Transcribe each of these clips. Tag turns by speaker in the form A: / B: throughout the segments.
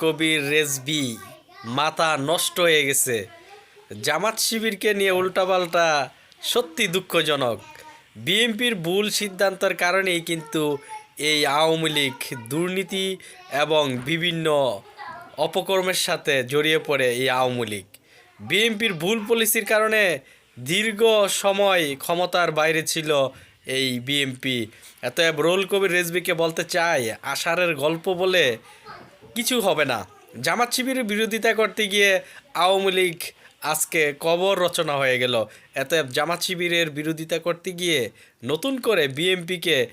A: কবির রেজবি, মাথা নষ্ট হয়ে গেছে। জামাত শিবিরকে নিয়ে উল্টাপাল্টা সত্যি দুঃখজনক। বিএনপির ভুল সিদ্ধান্তের কারণেই কিন্তু এই আওয়ামী লীগ দুর্নীতি এবং বিভিন্ন অপকর্মের সাথে জড়িয়ে পড়ে এই আওয়ামী লীগ। বিএনপির ভুল পলিসির কারণে দীর্ঘ সময় ক্ষমতার বাইরে ছিল এই বিএনপি। এতএব রোল কবির রেজবিকে বলতে চাই, আষাঢ়ের গল্প বলে কিছু হবে না। জামাত শিবিরের বিরোধিতা করতে গিয়ে আওয়ামী লীগ আজকে কবর রচনা হয়ে গেল। এতএব জামাত শিবিরের বিরোধিতা করতে গিয়ে নতুন করে বিএনপিকে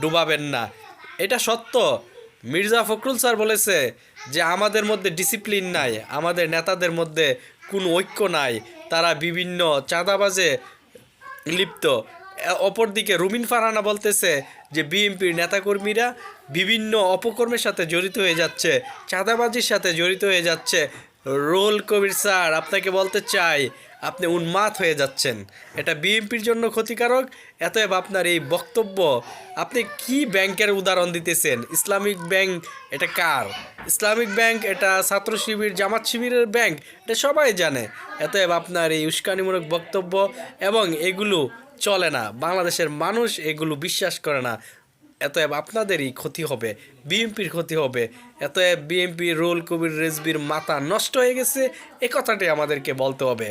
A: ডুবাবেন না। এটা সত্য। মির্জা ফখরুল স্যার বলেছে যে, আমাদের মধ্যে ডিসিপ্লিন নাই, আমাদের নেতাদের মধ্যে কোনো ঐক্য নাই। তারা বিভিন্ন চাঁদাবাজে লিপ্ত। অপরদিকে রুমিন ফারহানা বলতেছে যে বিএনপির নেতাকর্মীরা বিভিন্ন অপকর্মের সাথে জড়িত হয়ে যাচ্ছে, চাঁদাবাজির সাথে জড়িত হয়ে যাচ্ছে। রোল কবির স্যার, আপনাকে বলতে চাই, আপনি উন্মাদ হয়ে যাচ্ছেন। এটা বিএনপির জন্য ক্ষতিকারক। এতএব আপনার এই বক্তব্য, আপনি কি ব্যাংকের উদাহরণ দিতেছেন? ইসলামিক ব্যাংক এটা কার? ইসলামিক ব্যাংক এটা ছাত্র শিবির, জামাত শিবিরের ব্যাংক, এটা সবাই জানে। এতএব আপনার এই উস্কানিমূলক বক্তব্য এবং এগুলো চলে না। বাংলাদেশের মানুষ এগুলো বিশ্বাস করে না। এতএব আপনাদেরই ক্ষতি হবে, বিএনপির ক্ষতি হবে। এতএব বিএনপি রুল কবির রেজবির মাথা নষ্ট হয়ে গেছে, এ কথাটি আমাদেরকে বলতে হবে।